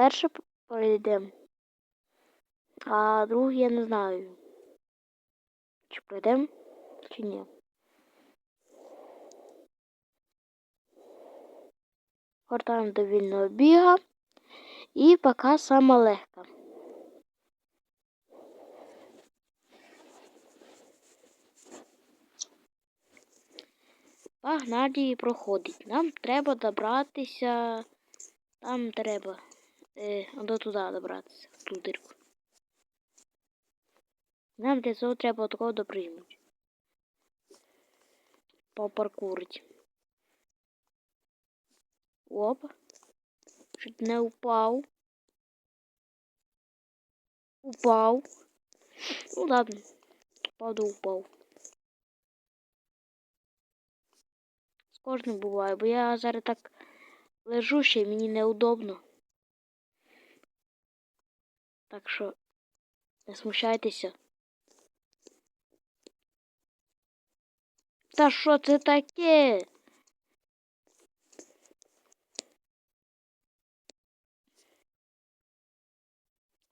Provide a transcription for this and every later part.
перше пройдемо. А другий я не знаю. Чи пройдемо, чи ні. Гортаємо до вільного біга. І поки сама легка. Погнали проходить. Нам треба добратися. Там треба. Е, до туди добратися, в ту дирку. Нам для цього треба такого допригнути. Попаркурить. Оп. Чуть не упав. Упав. Ну ладно. Упав да упав. З кожним буває, бо я зараз так лежу ще мені неудобно. Так що не смущайтеся. Та що це таке?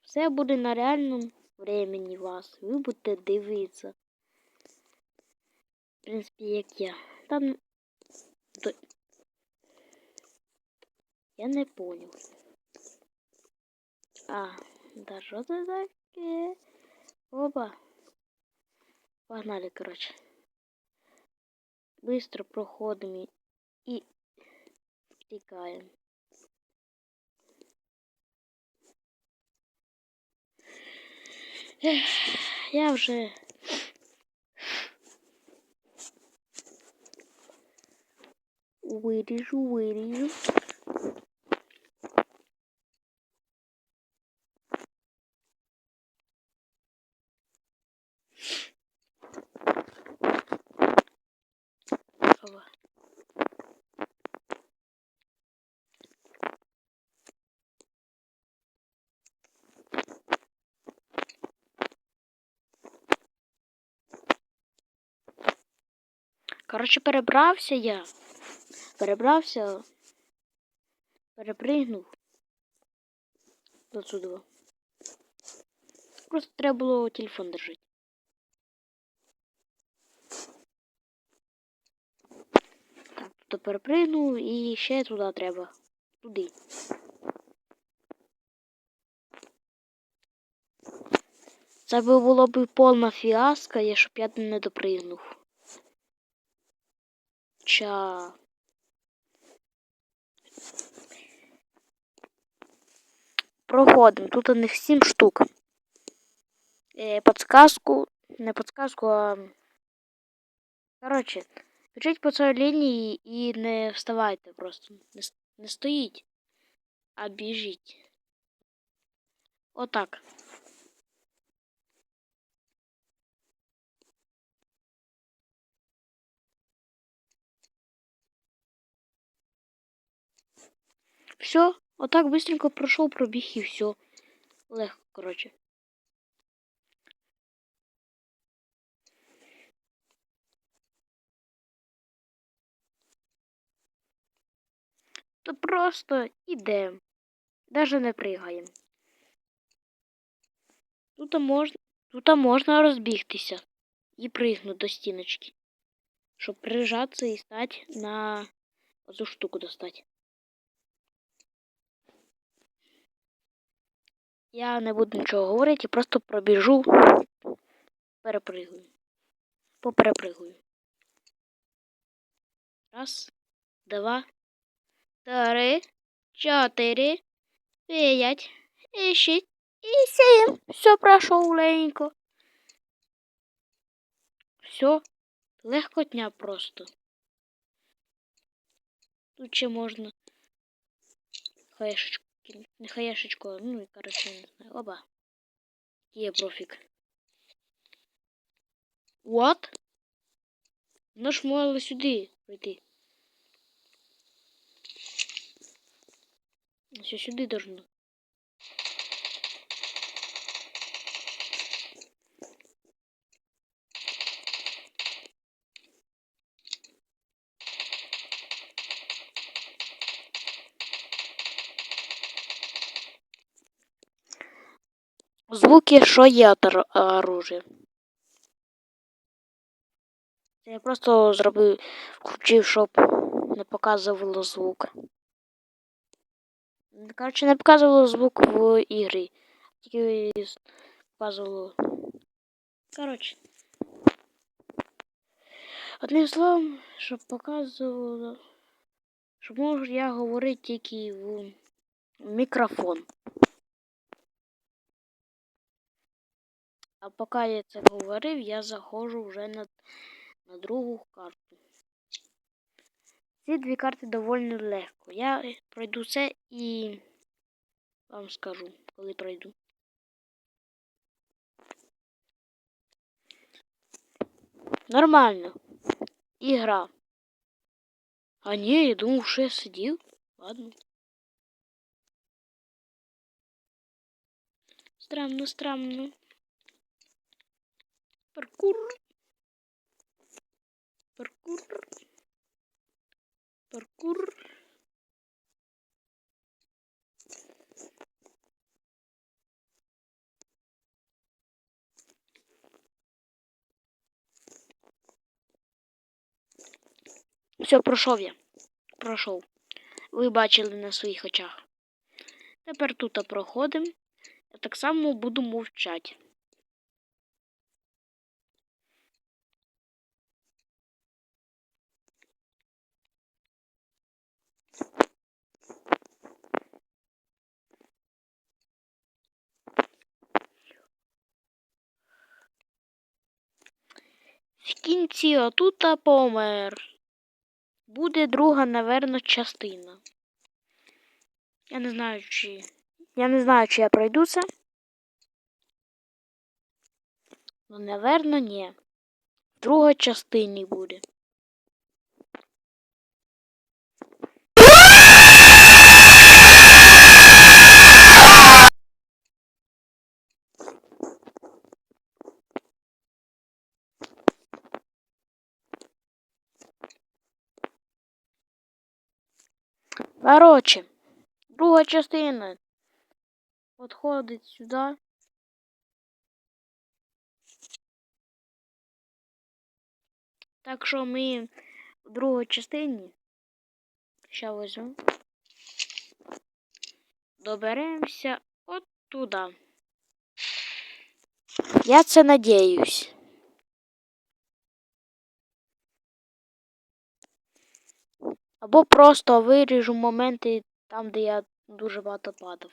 Все буде на реальному времени вас. Ви будете дивитися. В принципі, як я. Там. Я не понял. А, да що це таке? Опа. Погнали, короче. Быстро проходимо і втікаємо. Ех, я вже виріжу, виріжу. Коротше, перебрався я. Перебрався. Перепригнув. До. Просто треба було телефон держати. Так, тут перепригнув і ще туди треба. Туди. Це було б повна фіаска, якщо б я не допригнув. Ча. Проходимо. Тут у них 7 штук. Е, подсказку. Не подсказку, а. Коротше, біжіть по цій лінії і не вставайте просто. Не стоїть, а біжіть. Отак. Все, отак быстренько пройшов пробіг і все. Легко, коротше. То просто ідемо. Даже не пригаємо. Тут можна, тут можна розбігтися і пригнути до стіночки. Щоб прижатися і стати на цю штуку достати. Я не буду нічого говорити, просто пробіжу, перепригую. Поперепригую. Раз, два, три, чотири, п'ять, і шість, і сім. Все пройшов легенько. Все, легкотня просто. Тут ще можна хаєшечку не хаяшечку, ну и короче, не знаю. Оба. Є профік. What? Воно ж мало сюди пройти. Все сюди должно. Звуки, що є от оружия. Я просто зробив, включив, щоб не показувало звук. Коротше, не показувало звук в ігрі. Тільки показувало. Коротше. Одним словом, щоб показувало. Щоб можу я говорити тільки в мікрофон. А поки я це говорив, я заходжу вже на, на другу карту. Ці дві карти доволі легко. Я пройду це і вам скажу, коли пройду. Нормально. Ігра. А ні, я думав, що я сидів. Ладно. Странно, странно. Паркур. Паркур. Паркур. Все, пройшов я. Пройшов. Ви бачили на своїх очах. Тепер тут проходимо. Я так само буду мовчати. В кінці отута помер. Буде друга, наверно, частина. Я не знаю, чи. Я не знаю, чи я пройду це. Ну, наверно, ні. В частині буде. Короче, друга частина підходить сюди. Так що ми в другій частині. Ща візьму. Доберемося от туди. Я це надіюсь. Або просто виріжу моменти там, де я дуже багато падав.